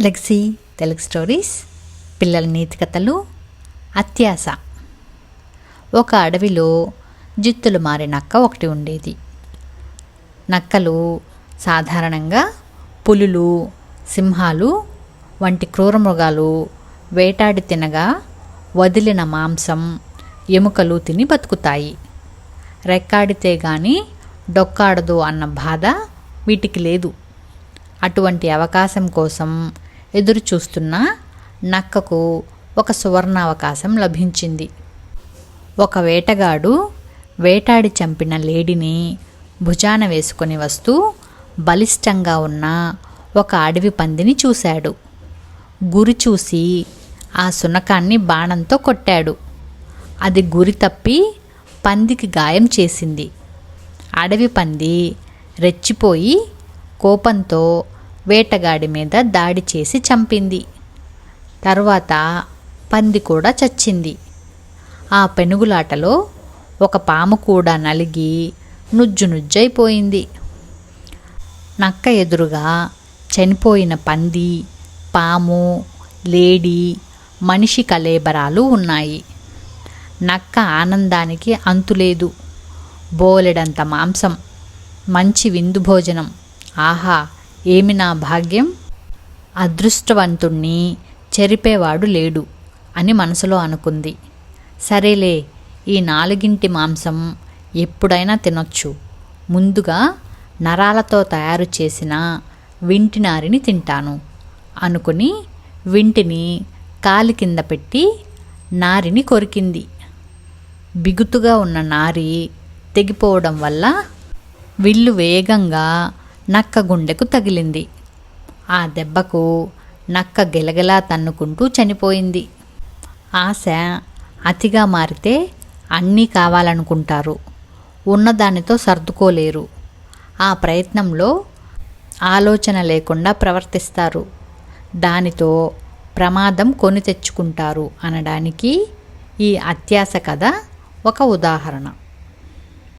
Legacy Telugu stories పిల్లల నీతి కథలు అత్యాస. ఒక అడవిలో జిత్తులు మారి నక్క ఒకటి ఉండేది. నక్కలు సాధారణంగా పులులు సింహాలు వంటి క్రూర మృగాలు వేటాడి తినగా వదిలిన మాంసం ఎముకలు తిని బతుకుతాయి. రెక్కాడితే గాని డొక్కాడదు అన్న బాధ వీటికి లేదు. అటువంటి అవకాశం కోసం ఎదురు చూస్తున్న నక్కకు ఒక సువర్ణ అవకాశం లభించింది. ఒక వేటగాడు వేటాడి చంపిన లేడిని భుజాన వేసుకొని వస్తూ బలిష్టంగా ఉన్న ఒక అడవి పందిని చూశాడు. గురి చూసి ఆ సునకాన్ని బాణంతో కొట్టాడు. అది గురి తప్పి పందికి గాయం చేసింది. అడవి పంది రెచ్చిపోయి కోపంతో వేటగాడి మీద దాడి చేసి చంపింది. తర్వాత పంది కూడా చచ్చింది. ఆ పెనుగులాటలో ఒక పాము కూడా నలిగి నుజ్జు నుజ్జైపోయింది. నక్క ఎదురుగా చనిపోయిన పంది పాము లేడీ మనిషి కలేబరాలు ఉన్నాయి. నక్క ఆనందానికి అంతులేదు. బోలెడంత మాంసం మంచి విందు భోజనం. ఆహా ఏమి నా భాగ్యం? అదృష్టవంతుణ్ణి చెరిపేవాడు లేడు అని మనసులో అనుకుంది. సరేలే ఈ నాలుగింటి మాంసం ఎప్పుడైనా తినొచ్చు. ముందుగా నరాలతో తయారు చేసిన వింటి నారిని తింటాను అనుకుని వింటిని కాలి కింద పెట్టి నారిని కొరికింది. బిగుతుగా ఉన్న నారి తెగిపోవడం వల్ల విల్లు వేగంగా నక్క గుండెకు తగిలింది. ఆ దెబ్బకు నక్క గిలగిలా తన్నుకుంటూ చనిపోయింది. ఆశ అతిగా మారితే అన్నీ కావాలనుకుంటారు. ఉన్నదానితో సర్దుకోలేరు. ఆ ప్రయత్నంలో ఆలోచన లేకుండా ప్రవర్తిస్తారు. దానితో ప్రమాదం కొని తెచ్చుకుంటారు అనడానికి ఈ అత్యాస కథ ఒక ఉదాహరణ.